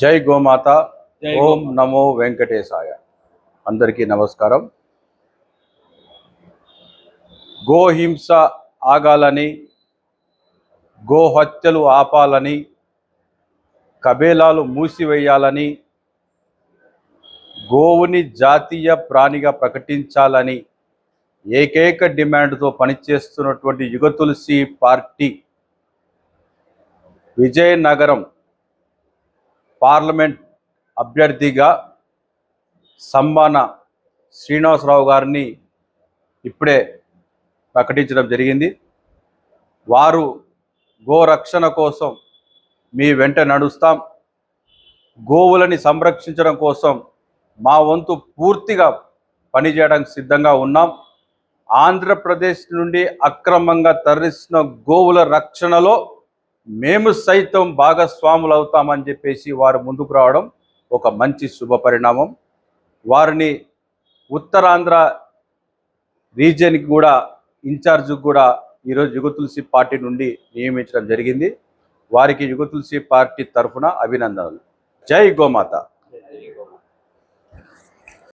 జై గోమాత ఓం నమో వెంకటేశాయ. అందరికీ నమస్కారం. గోహింస ఆగాలని గోహత్యలు ఆపాలని కబేలాలు మూసివేయాలని గోవుని జాతీయ ప్రాణిగా ప్రకటించాలని ఏకైక డిమాండ్తో పనిచేస్తున్నటువంటి యుగ తులసి పార్టీ విజయనగరం పార్లమెంట్ అభ్యర్థిగా సంబాన శ్రీనివాసరావు గారిని ఇప్పుడే ప్రకటించడం జరిగింది. వారు గోరక్షణ కోసం మీ వెంట నడుస్తాం. గోవులని సంరక్షించడం కోసం మా వంతు పూర్తిగా పనిచేయడానికి సిద్ధంగా ఉన్నాం. ఆంధ్రప్రదేశ్ నుండి అక్రమంగా తరలిస్తున్న గోవుల రక్షణలో మేము సైతం భాగస్వాములు అవుతామని చెప్పేసి వారు ముందుకు రావడం ఒక మంచి శుభ పరిణామం. వారిని ఉత్తరాంధ్ర రీజియన్కి కూడా ఇన్ఛార్జ్కి కూడా ఈరోజు యుగతులసి పార్టీ నుండి నియమించడం జరిగింది. వారికి యుగతులసి పార్టీ తరఫున అభినందనలు. జై గోమాత.